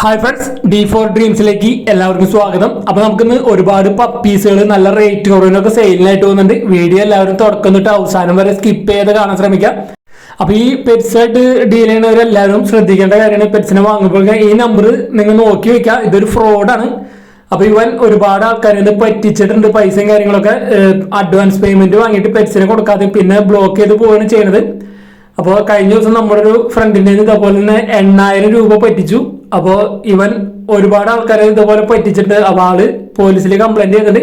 Hi friends D four ഡ്രീംസിലേക്ക് എല്ലാവർക്കും സ്വാഗതം. അപ്പൊ നമുക്കിന്ന് ഒരുപാട് പപ്പീസുകൾ നല്ല റേറ്റ് കുറവിനൊക്കെ സെയിലിനായിട്ട് പോകുന്നുണ്ട് വീഡിയോ എല്ലാവരും തുടക്കം തൊട്ട് അവസാനം വരെ സ്കിപ്പ് ചെയ്ത് കാണാൻ ശ്രമിക്കാം. അപ്പൊ ഈ പെറ്റ്സായിട്ട് ഡീൽ ചെയ്യുന്നവരെല്ലാവരും ശ്രദ്ധിക്കേണ്ട കാര്യമാണ് പെറ്റ്സിനെ വാങ്ങുമ്പോൾ. ഈ നമ്പർ നിങ്ങൾ നോക്കി വെക്കുക. ഇതൊരു ഫ്രോഡാണ് അപ്പൊ ഇവൻ ഒരുപാട് ആൾക്കാരെ പറ്റിച്ചിട്ടുണ്ട്. പൈസയും കാര്യങ്ങളൊക്കെ അഡ്വാൻസ് പേയ്മെന്റ് വാങ്ങിയിട്ട് പെറ്റ്സിനെ കൊടുക്കാതെ പിന്നെ ബ്ലോക്ക് ചെയ്ത് പോവുകയാണ് ചെയ്യുന്നത് അപ്പോൾ കഴിഞ്ഞ ദിവസം നമ്മുടെ ഒരു ഫ്രണ്ടിന്റെ ഇതേപോലെ തന്നെ എണ്ണായിരം രൂപ പറ്റിച്ചു. അപ്പോൾ ഇവൻ ഒരുപാട് ആൾക്കാരെ ഇതുപോലെ പറ്റിച്ചിട്ട് അപ്പോൾ ആൾ പോലീസിൽ കംപ്ലൈന്റ് ചെയ്തിട്ടുണ്ട്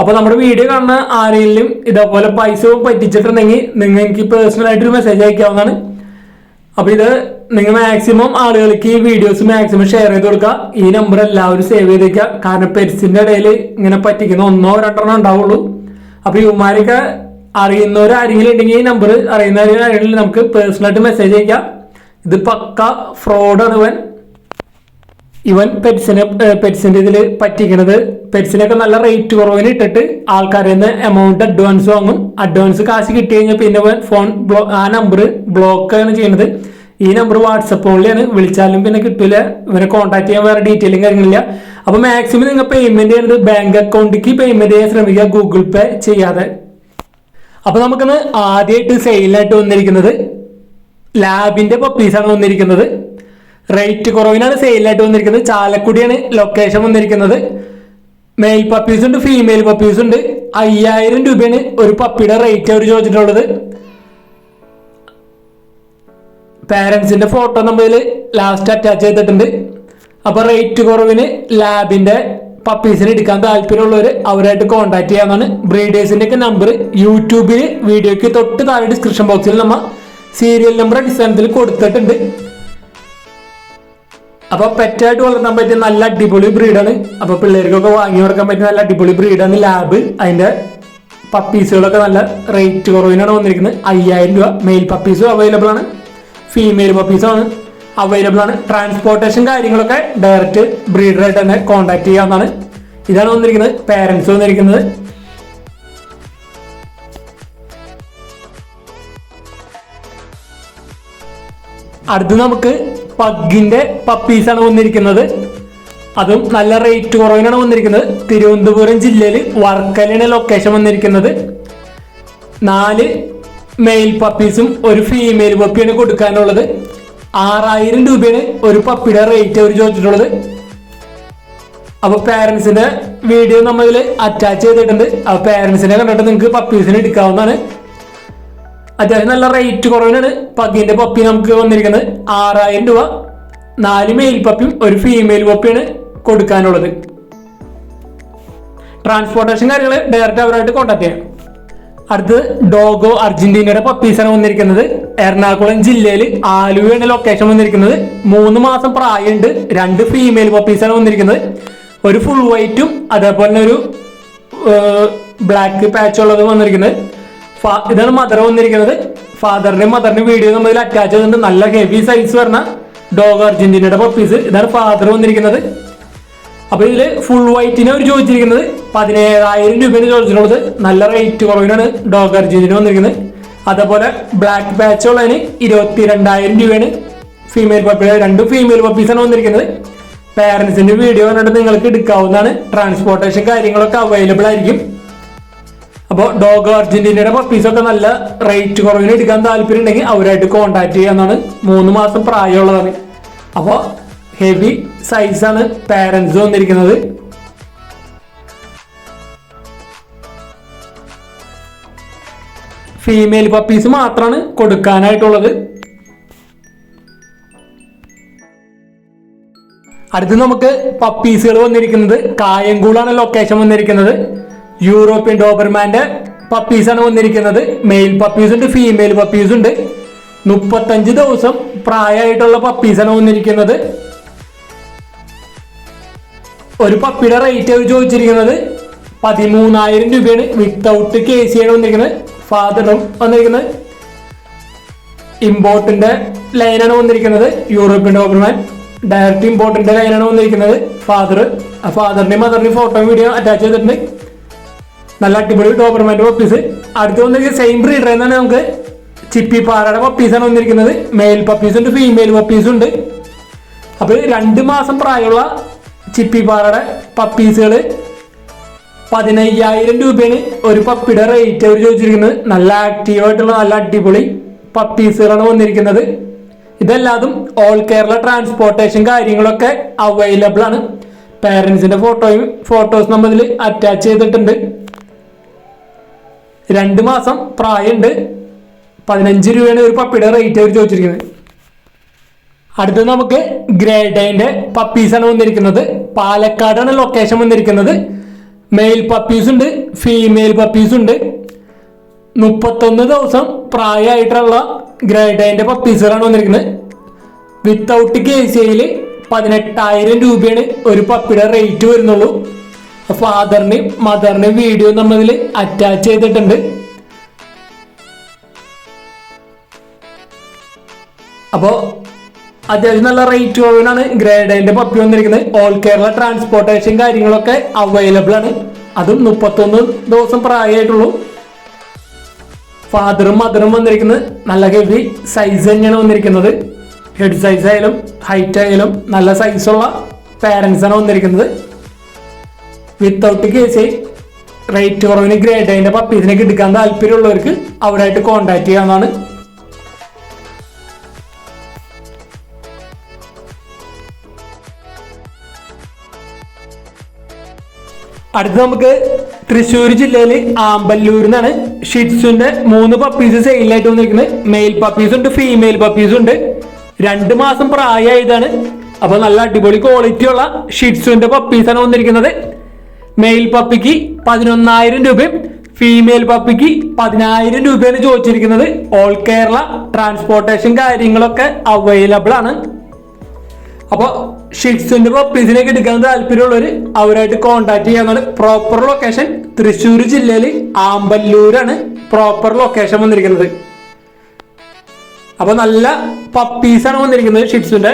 അപ്പോൾ നമ്മുടെ വീഡിയോ കാണുന്ന ആരെങ്കിലും ഇതേപോലെ പൈസ പറ്റിച്ചിട്ടുണ്ടെങ്കിൽ നിങ്ങൾ എനിക്ക് പേഴ്സണൽ ആയിട്ട് ഒരു മെസ്സേജ് അയക്കാവുന്നതാണ്. അപ്പൊ ഇത് നിങ്ങൾ മാക്സിമം ആളുകൾക്ക് ഈ വീഡിയോസ് മാക്സിമം ഷെയർ ചെയ്ത് കൊടുക്കുക. ഈ നമ്പർ എല്ലാവരും സേവ് ചെയ്ത് വെക്കുക. കാരണം പെരിസിന്റെ ഇടയിൽ ഇങ്ങനെ പറ്റിക്കുന്ന ഒന്നോ രണ്ടെണ്ണോ ഉണ്ടാവുള്ളൂ. അപ്പൊ ഇവന്മാരൊക്കെ അറിയുന്നവർ ആരെങ്കിലും ഉണ്ടെങ്കിൽ ഈ നമ്പർ അറിയുന്നവരാണെങ്കിൽ നമുക്ക് പേഴ്സണലായിട്ട് മെസ്സേജ് അയക്കാം. ഇത് പക്ക ഫ്രോഡാണ് ഇവൻ. ഇവൻ പെറ്റ്സിനെ പെറ്റ്സിന്റെ ഇതിൽ പറ്റിക്കണത് പെറ്റ്സിനൊക്കെ നല്ല റേറ്റ് കുറവിന് ഇട്ടിട്ട് ആൾക്കാരിൽ നിന്ന് എമൗണ്ട് അഡ്വാൻസ് വാങ്ങും. അഡ്വാൻസ് കാശ് കിട്ടി കഴിഞ്ഞാൽ പിന്നെ ഫോൺ ബ്ലോ ആ നമ്പർ ബ്ലോക്ക് ആണ് ചെയ്യുന്നത്. ഈ നമ്പർ വാട്സപ്പ് ഓൺലിയാണ് വിളിച്ചാലും പിന്നെ കിട്ടില്ല ഇവനെ കോൺടാക്ട് ചെയ്യാൻ വേറെ ഡീറ്റെയിലും കാര്യങ്ങളില്ല. അപ്പൊ മാക്സിമം നിങ്ങൾ പേയ്മെന്റ് ചെയ്യുന്നത് ബാങ്ക് അക്കൗണ്ടിലേക്ക് പേയ്മെന്റ് ചെയ്യാൻ ശ്രമിക്കുക ഗൂഗിൾ പേ ചെയ്യാതെ. അപ്പൊ നമുക്കിന്ന് ആദ്യമായിട്ട് സെയിലായിട്ട് വന്നിരിക്കുന്നത് ലാബിന്റെ പപ്പീസാണ് വന്നിരിക്കുന്നത്. റേറ്റ് കുറവിനാണ് സെയിലായിട്ട് വന്നിരിക്കുന്നത്. ചാലക്കുടിയാണ് ലൊക്കേഷൻ വന്നിരിക്കുന്നത്. മെയിൽ പപ്പീസ് ഉണ്ട് ഫീമെയിൽ പപ്പീസ് ഉണ്ട്. അയ്യായിരം രൂപയാണ് ഒരു പപ്പിയുടെ റേറ്റ് അവർ ചോദിച്ചിട്ടുള്ളത്. പാരൻസിന്റെ ഫോട്ടോ നമ്മളിൽ ലാസ്റ്റ് അറ്റാച്ച് ചെയ്തിട്ടുണ്ട്. അപ്പൊ റേറ്റ് കുറവിന് ലാബിന്റെ പപ്പീസിന് എടുക്കാൻ താല്പര്യമുള്ളവർ അവരായിട്ട് കോൺടാക്ട് ചെയ്യാവുന്നതാണ്. ബ്രീഡേഴ്സിന്റെ ഒക്കെ നമ്പർ യൂട്യൂബിൽ വീഡിയോക്ക് തൊട്ട് താഴെ ഡിസ്ക്രിപ്ഷൻ ബോക്സിൽ നമ്മൾ സീരിയൽ നമ്പർ അടിസ്ഥാനത്തിൽ കൊടുത്തിട്ടുണ്ട്. അപ്പൊ പെറ്റായിട്ട് വളർത്താൻ പറ്റിയ നല്ല അടിപൊളി ബ്രീഡാണ് അപ്പൊ പിള്ളേർക്കൊക്കെ വാങ്ങി കൊടുക്കാൻ പറ്റിയ നല്ല അടിപൊളി ബ്രീഡാണ് ലാബ് അതിന്റെ പപ്പീസുകളൊക്കെ നല്ല റേറ്റ് കുറവിനാണ് വന്നിരിക്കുന്നത്. അയ്യായിരം രൂപ. മെയിൽ പപ്പീസും അവൈലബിൾ ആണ്. ഫീമെയിൽ പപ്പീസാണ് അവൈലബിൾ ആണ്. ട്രാൻസ്പോർട്ടേഷൻ കാര്യങ്ങളൊക്കെ ഡയറക്റ്റ് ബ്രീഡറായിട്ട് തന്നെ കോൺടാക്ട് ചെയ്യാവുന്നതാണ്. ഇതാണ് വന്നിരിക്കുന്നത്. പാരൻസ് വന്നിരിക്കുന്നത്. അടുത്ത് നമുക്ക് പഗ്ഗിന്റെ പപ്പീസാണ് വന്നിരിക്കുന്നത്. അതും നല്ല റേറ്റ് കുറവിനാണ് വന്നിരിക്കുന്നത്. തിരുവനന്തപുരം ജില്ലയിൽ വർക്കലിന് ലൊക്കേഷൻ വന്നിരിക്കുന്നത്. നാല് മെയിൽ പപ്പീസും ഒരു ഫീമെയിൽ പപ്പിയാണ് കൊടുക്കാനുള്ളത്. ആറായിരം രൂപയാണ് ഒരു പപ്പിയുടെ റേറ്റ് അവർ ചോദിച്ചിട്ടുള്ളത്. അപ്പൊ പേരൻസിന്റെ വീഡിയോ നമ്മളിൽ അറ്റാച്ച് ചെയ്തിട്ടുണ്ട്. അപ്പൊ പേരൻസിനെ കണ്ടിട്ട് നിങ്ങൾക്ക് പപ്പീസിന് എടുക്കാവുന്നതാണ്. അത്യാവശ്യം നല്ല റേറ്റ് കുറവിനാണ്. പഗ്ഗിന്റെ പപ്പി നമുക്ക് വന്നിരിക്കുന്നത്. ആറായിരം രൂപ. നാല് മെയിൽ പപ്പിയും ഒരു ഫീമെയിൽ പപ്പിയാണ് കൊടുക്കാനുള്ളത്. ട്രാൻസ്പോർട്ടേഷൻ കാര്യങ്ങൾ ഡയറക്റ്റ് അവരായിട്ട് കോൺടാക്ട് ചെയ്യാം. അടുത്ത് ഡോഗോ അർജന്റീനയുടെ പപ്പീസാണ് വന്നിരിക്കുന്നത്. എറണാകുളം ജില്ലയിൽ ആലുവയാണ് ലൊക്കേഷൻ വന്നിരിക്കുന്നത്. മൂന്ന് മാസം പ്രായമുണ്ട്. രണ്ട് ഫീമെയിൽ പപ്പീസാണ് വന്നിരിക്കുന്നത്. ഒരു ഫുൾ വൈറ്റും അതേപോലെ ഒരു ബ്ലാക്ക് പാച്ച് ഉള്ളത് വന്നിരിക്കുന്നത്. ഇതാണ് മദർ വന്നിരിക്കുന്നത്. ഫാദറിന്റെയും മദറിന്റെ വീഡിയോ നമ്മൾ ഇതിൽ അറ്റാച്ച് ചെയ്തിട്ടുണ്ട്. നല്ല ഹെവി സൈസ് പറഞ്ഞ ഡോഗ് അർജന്റീനയുടെ പപ്പീസ് ഇതാണ് ഫാദർ വന്നിരിക്കുന്നത്. അപ്പൊ ഇതിൽ ഫുൾ വൈറ്റിനെ അവർ ചോദിച്ചിരിക്കുന്നത്. പതിനേഴായിരം രൂപയാണ് ചോദിച്ചിട്ടുള്ളത്. നല്ല റേറ്റ് കുറവിനാണ് ഡോഗ് അർജന്റീന വന്നിരിക്കുന്നത്. അതേപോലെ ബ്ലാക്ക് പാച്ച് ഉള്ളതിന് ഇരുപത്തി രണ്ടായിരം രൂപയാണ് ഫീമെയിൽ പപ്പി രണ്ട് ഫീമെയിൽ പപ്പീസാണ് വന്നിരിക്കുന്നത്. പാരന്റ്സിന്റെ വീഡിയോ കണ്ടിട്ട് നിങ്ങൾക്ക് എടുക്കാവുന്നതാണ്. ട്രാൻസ്പോർട്ടേഷൻ കാര്യങ്ങളൊക്കെ അവൈലബിൾ ആയിരിക്കും. അപ്പോൾ ഡോഗ് അർജന്റീനയുടെ പപ്പീസൊക്കെ നല്ല റേറ്റ് കുറവിന് എടുക്കാൻ താല്പര്യം ഉണ്ടെങ്കിൽ അവരായിട്ട് കോൺടാക്ട് ചെയ്യാന്നാണ് മൂന്ന് മാസം പ്രായമുള്ളതാണ്. അപ്പോൾ ഹെവി സൈസാണ് പാരൻസ് വന്നിരിക്കുന്നത് ഫീമെയിൽ പപ്പീസ് മാത്രമാണ് കൊടുക്കാനായിട്ടുള്ളത്. അടുത്ത് നമുക്ക് പപ്പീസുകൾ വന്നിരിക്കുന്നത്. കായംകൂളാണ് ലൊക്കേഷൻ വന്നിരിക്കുന്നത്. യൂറോപ്യൻ ഡോബർമാന്റെ പപ്പീസാണ് വന്നിരിക്കുന്നത്. മെയിൽ പപ്പീസ് ഉണ്ട് ഫീമെയിൽ പപ്പീസ് ഉണ്ട്. മുപ്പത്തഞ്ച് ദിവസം പ്രായമായിട്ടുള്ള പപ്പീസാണ് വന്നിരിക്കുന്നത്. ഒരു പപ്പിയുടെ റേറ്റ് അവർ ചോദിച്ചിരിക്കുന്നത്. പതിമൂന്നായിരം രൂപയാണ് വിത്തൗട്ട് കെ സി ആണ് വന്നിരിക്കുന്നത്. ഫാദറും വന്നിരിക്കുന്നത്. ഇമ്പോർട്ടിന്റെ ലൈനാണ് വന്നിരിക്കുന്നത്. യൂറോപ്യൻ ഡോബർമാൻ ഡയറക്റ്റ് ഇമ്പോർട്ടിന്റെ ലൈനാണ് വന്നിരിക്കുന്നത്. ഫാദർ ആ ഫാദറിന്റെയും മദറിന്റെയും ഫോട്ടോ വീഡിയോ അറ്റാച്ച് ചെയ്തിട്ടുണ്ട്. നല്ല അടിപൊളി ടോപ്പർമാന്റെ പപ്പീസ് അടുത്ത് വന്നിരിക്കുന്നത് സെയിം ബ്രീഡർ എന്നാണ് നമുക്ക് ചിപ്പി പാറയുടെ പപ്പീസാണ് വന്നിരിക്കുന്നത്. മെയിൽ പപ്പീസ് ഉണ്ട് ഫീമെയിൽ പപ്പീസ് ഉണ്ട്. അപ്പൊ രണ്ട് മാസം പ്രായമുള്ള ചിപ്പി പാറയുടെ പപ്പീസുകൾ പതിനയ്യായിരം രൂപയാണ് ഒരു പപ്പിയുടെ റേറ്റ് അവർ ചോദിച്ചിരിക്കുന്നത്. നല്ല ആക്റ്റീവായിട്ടുള്ള നല്ല അടിപൊളി പപ്പീസുകളാണ് വന്നിരിക്കുന്നത്. ഇതെല്ലാതും ഓൾ കേരള ട്രാൻസ്പോർട്ടേഷൻ കാര്യങ്ങളൊക്കെ അവൈലബിൾ ആണ്. പേരൻസിന്റെ ഫോട്ടോയും ഫോട്ടോസ് നമ്മൾ ഇതിൽ അറ്റാച്ച് ചെയ്തിട്ടുണ്ട്. രണ്ട് മാസം പ്രായമുണ്ട്. പതിനഞ്ച് രൂപയാണ് ഒരു പപ്പിയുടെ റേറ്റ് അവർ ചോദിച്ചിരിക്കുന്നത്. അടുത്തത് നമുക്ക് ഗ്രേഡൈന്റെ പപ്പീസാണ് വന്നിരിക്കുന്നത്. പാലക്കാടാണ് ലൊക്കേഷൻ വന്നിരിക്കുന്നത്. മെയിൽ പപ്പീസ് ഉണ്ട് ഫീമെയിൽ പപ്പീസ് ഉണ്ട്. മുപ്പത്തൊന്ന് ദിവസം പ്രായമായിട്ടുള്ള ഗ്രേഡൈന്റെ പപ്പീസുകളാണ് വന്നിരിക്കുന്നത്. വിത്തൗട്ട് കെ സി ഐയിൽ പതിനെട്ടായിരം രൂപയാണ് ഒരു പപ്പിയുടെ റേറ്റ് വരുന്നുള്ളൂ. ഫാദറിനെയും മദറിന്റെയും വീഡിയോ നമ്മളിൽ അറ്റാച്ച് ചെയ്തിട്ടുണ്ട്. അപ്പോൾ അത്യാവശ്യം നല്ല റേറ്റ് കുറവിനാണ് ഗ്രേഡൈന്റെ പപ്പി വന്നിരിക്കുന്നത്. ഓൾ കേരള ട്രാൻസ്പോർട്ടേഷൻ കാര്യങ്ങളൊക്കെ അവൈലബിൾ ആണ്. അതും മുപ്പത്തൊന്ന് ദിവസം പ്രായമായിട്ടുള്ളൂ ഫാദറും മദറും വന്നിരിക്കുന്നത് നല്ല ഹെവി സൈസ് തന്നെയാണ് വന്നിരിക്കുന്നത്. ഹെഡ് സൈസ് ആയാലും ഹൈറ്റ് ആയാലും നല്ല സൈസുള്ള പാരൻസ് ആണ് വന്നിരിക്കുന്നത്. വിത്തൗട്ട് കേസ് റേറ്റ് കുറവിന് ഗ്രേഡ് അതിന്റെ പപ്പീസിനൊക്കെ എടുക്കാൻ താല്പര്യമുള്ളവർക്ക് അവരായിട്ട് കോൺടാക്ട് ചെയ്യാവുന്നതാണ്. അടുത്ത് നമുക്ക് തൃശ്ശൂർ ജില്ലയിൽ ആമ്പല്ലൂരിൽ നിന്നാണ് ഷിറ്റ്സുന്റെ മൂന്ന് പപ്പീസ് സെയിലായിട്ട് വന്നിരിക്കുന്നത്. മെയിൽ പപ്പീസ് ഉണ്ട് ഫീമെയിൽ പപ്പീസ് ഉണ്ട്. രണ്ട് മാസം പ്രായമായതാണ്. അപ്പൊ നല്ല അടിപൊളി ക്വാളിറ്റി ഉള്ള ഷിറ്റ്സുന്റെ പപ്പീസാണ് വന്നിരിക്കുന്നത്. മെയിൽ പപ്പിക്ക് പതിനൊന്നായിരം രൂപയും ഫീമെയിൽ പപ്പിക്ക് പതിനായിരം രൂപയാണ് ചോദിച്ചിരിക്കുന്നത്. ഓൾ കേരള ട്രാൻസ്പോർട്ടേഷൻ കാര്യങ്ങളൊക്കെ അവൈലബിൾ ആണ്. അപ്പോൾ ഷിക്സിന്റെ പപ്പീസിനൊക്കെ എടുക്കാൻ താല്പര്യമുള്ളവർ അവരായിട്ട് കോൺടാക്ട് ചെയ്യാന്നാണ് പ്രോപ്പർ ലൊക്കേഷൻ തൃശ്ശൂർ ജില്ലയിൽ ആമ്പല്ലൂരാണ് പ്രോപ്പർ ലൊക്കേഷൻ വന്നിരിക്കുന്നത്. അപ്പൊ നല്ല പപ്പീസാണ് വന്നിരിക്കുന്നത് ഷിറ്റ്സിന്റെ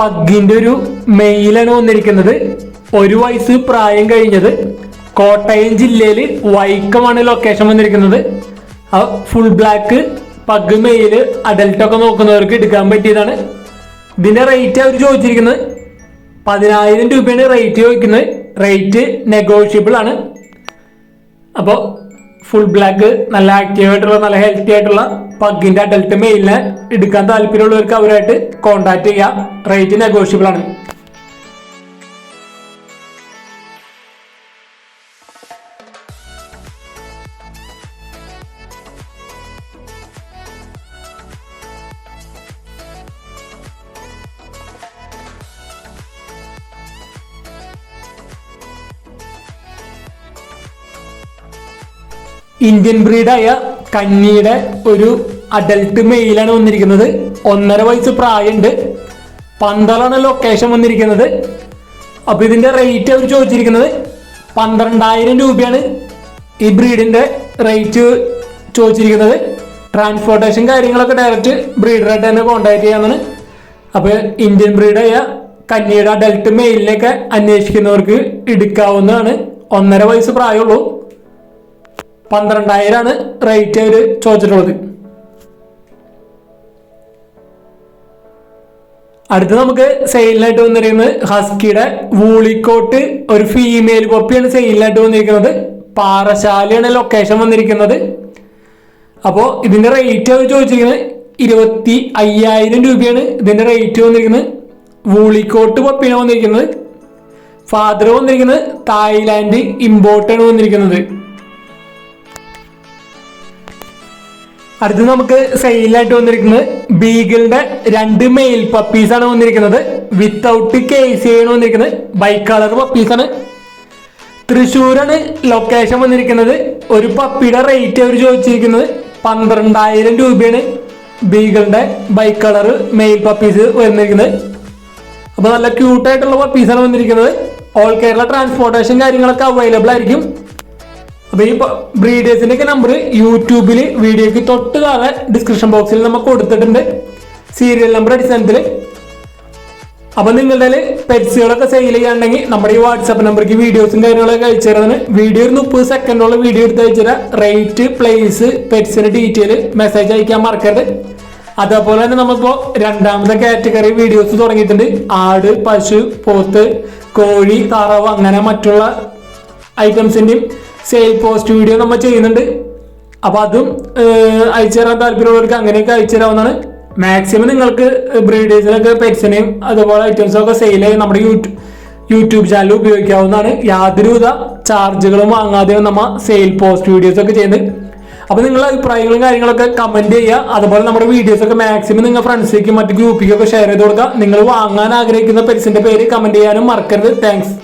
പഗ്ഗിന്റെ ഒരു മെയിലാണ് വന്നിരിക്കുന്നത്. ഒരു വയസ്സ് പ്രായം കഴിഞ്ഞത് കോട്ടയം ജില്ലയിൽ വൈക്കമാണ് ലൊക്കേഷൻ വന്നിരിക്കുന്നത്. Full black pug male adult ഒക്കെ നോക്കുന്നവർക്ക് എടുക്കാൻ പറ്റിയതാണ്. ഇതിന്റെ റേറ്റ് അവർ ചോദിച്ചിരിക്കുന്നത്. പതിനായിരം രൂപയാണ് റേറ്റ് ചോദിക്കുന്നത്. റേറ്റ് നെഗോഷ്യബിൾ ആണ്. അപ്പോൾ ഫുൾ ബ്ലാക്ക് നല്ല ആക്റ്റീവ് ആയിട്ടുള്ള നല്ല ഹെൽത്തി ആയിട്ടുള്ള പഗിന്റെ അഡൽട്ട് മെയിലിനെ എടുക്കാൻ താല്പര്യമുള്ളവർക്ക് അവരായിട്ട് കോണ്ടാക്ട് ചെയ്യാം. റേറ്റ് നെഗോഷ്യബിൾ ആണ്. ഇന്ത്യൻ ബ്രീഡായ കന്നിയുടെ ഒരു അഡൽട്ട് മെയിലാണ് വന്നിരിക്കുന്നത്. ഒന്നര വയസ്സ് പ്രായമുണ്ട്. പന്തളാണ് ലൊക്കേഷൻ വന്നിരിക്കുന്നത്. അപ്പോൾ ഇതിന്റെ റേറ്റ് അവർ ചോദിച്ചിരിക്കുന്നത് പന്ത്രണ്ടായിരം രൂപയാണ്. ഈ ബ്രീഡിന്റെ റേറ്റ് ചോദിച്ചിരിക്കുന്നത്. ട്രാൻസ്പോർട്ടേഷൻ കാര്യങ്ങളൊക്കെ ഡയറക്റ്റ് ബ്രീഡറായിട്ട് തന്നെ കോൺടാക്ട് ചെയ്യാന്നാണ് അപ്പോൾ ഇന്ത്യൻ ബ്രീഡായ കന്നിയുടെ അഡൽട്ട് മെയിലിനൊക്കെ അന്വേഷിക്കുന്നവർക്ക് എടുക്കാവുന്നതാണ്. ഒന്നര വയസ്സ് പ്രായമുള്ളൂ. പന്ത്രണ്ടായിരമാണ് റേറ്റ് അവർ ചോദിച്ചിട്ടുള്ളത്. അടുത്ത് നമുക്ക് സെയിലിനായിട്ട് വന്നിരിക്കുന്നത് ഹസ്കിയുടെ വൂളിക്കോട്ട് ഒരു ഫീമെയിൽ കോപ്പിയാണ് സെയിലിനായിട്ട് വന്നിരിക്കുന്നത്. പാറശാലയാണ് ലൊക്കേഷൻ വന്നിരിക്കുന്നത്. അപ്പോൾ ഇതിന്റെ റേറ്റ് അവർ ചോദിച്ചിരിക്കുന്നത് ഇരുപത്തി അയ്യായിരം രൂപയാണ് ഇതിന്റെ റേറ്റ് വന്നിരിക്കുന്നത്. വൂളിക്കോട്ട് പപ്പിയാണ് വന്നിരിക്കുന്നത്. ഫാദർ വന്നിരിക്കുന്നത് തായ്ലാൻഡ് ഇമ്പോർട്ടാണ് വന്നിരിക്കുന്നത്. അടുത്ത് നമുക്ക് സെയിലായിട്ട് വന്നിരിക്കുന്നത് ബീഗിളിന്റെ രണ്ട് മെയിൽ പപ്പീസ് ആണ് വന്നിരിക്കുന്നത്. വിത്തൗട്ട് കേസ് ആണ് വന്നിരിക്കുന്നത്. ബൈ കളർ പപ്പീസ് ആണ്. തൃശ്ശൂരാണ് ലൊക്കേഷൻ വന്നിരിക്കുന്നത്. ഒരു പപ്പിയുടെ റേറ്റ് അവർ ചോദിച്ചിരിക്കുന്നത് പന്ത്രണ്ടായിരം രൂപയാണ്. ബീഗിളിന്റെ ബൈ കളർ മെയിൽ പപ്പീസ് വന്നിരിക്കുന്നത്. അപ്പോൾ നല്ല ക്യൂട്ടായിട്ടുള്ള ആണ് വന്നിരിക്കുന്നത്. ഓൾ കേരള ട്രാൻസ്പോർട്ടേഷൻ കാര്യങ്ങളൊക്കെ അവൈലബിൾ ആയിരിക്കും. അപ്പൊ ഈ ബ്രീഡേഴ്സിന്റെ ഒക്കെ നമ്പർ യൂട്യൂബിൽ വീഡിയോക്ക് തൊട്ട് താഴെ ഡിസ്ക്രിപ്ഷൻ ബോക്സിൽ നമുക്ക് കൊടുത്തിട്ടുണ്ട്. സീരിയൽ നമ്പർ അടിസ്ഥാനത്തിൽ അപ്പൊ നിങ്ങളുടെ പെറ്റ്സുകളൊക്കെ സെയിൽ ചെയ്യാണ്ടെങ്കിൽ നമ്മുടെ ഈ വാട്സാപ്പ് നമ്പർക്ക് വീഡിയോസും കാര്യങ്ങളൊക്കെ അയച്ചു തരുന്നതിന് വീഡിയോ ഒരു മുപ്പത് സെക്കൻഡോളം വീഡിയോ എടുത്ത് അയച്ചു തരാം. റേറ്റ് പ്ലേസ് പെറ്റ്സിന്റെ ഡീറ്റെയിൽ മെസ്സേജ് അയക്കാൻ മറക്കരുത്. അതേപോലെ തന്നെ നമ്മളിപ്പോ രണ്ടാമത്തെ കാറ്റഗറി വീഡിയോസ് തുടങ്ങിയിട്ടുണ്ട്. ആട് പശു പോത്ത് കോഴി താറാവ് അങ്ങനെ മറ്റുള്ള ഐറ്റംസിന്റെയും സെയിൽ പോസ്റ്റ് വീഡിയോ നമ്മൾ ചെയ്യുന്നുണ്ട്. അപ്പോൾ അതും അയച്ചു തരാൻ താല്പര്യമുള്ളവർക്ക് അങ്ങനെയൊക്കെ അയച്ചു തരാവുന്നതാണ്. മാക്സിമം നിങ്ങൾക്ക് ബ്രീഡേഴ്സിനൊക്കെ പെറ്റ്സിനെയും അതുപോലെ ഐറ്റംസും ഒക്കെ സെയിൽ ചെയ്ത് നമ്മുടെ യൂട്യൂബ് യൂട്യൂബ് ചാനൽ ഉപയോഗിക്കാവുന്നതാണ്. യാതൊരുവിധ ചാർജുകളും വാങ്ങാതെ നമ്മൾ സെയിൽ പോസ്റ്റ് വീഡിയോസ് ഒക്കെ ചെയ്യുന്നത് അപ്പോൾ നിങ്ങളുടെ അഭിപ്രായങ്ങളും കാര്യങ്ങളൊക്കെ കമന്റ് ചെയ്യുക. അതുപോലെ നമ്മുടെ വീഡിയോസ് ഒക്കെ മാക്സിമം നിങ്ങൾ ഫ്രണ്ട്സിലേക്കും മറ്റു ഗ്രൂപ്പിലേക്കൊക്കെ ഷെയർ ചെയ്ത് കൊടുക്കുക. നിങ്ങൾ വാങ്ങാൻ ആഗ്രഹിക്കുന്ന പെറ്റ്സിന്റെ പേര് കമന്റ് ചെയ്യാനും മറക്കരുത്. താങ്ക്സ്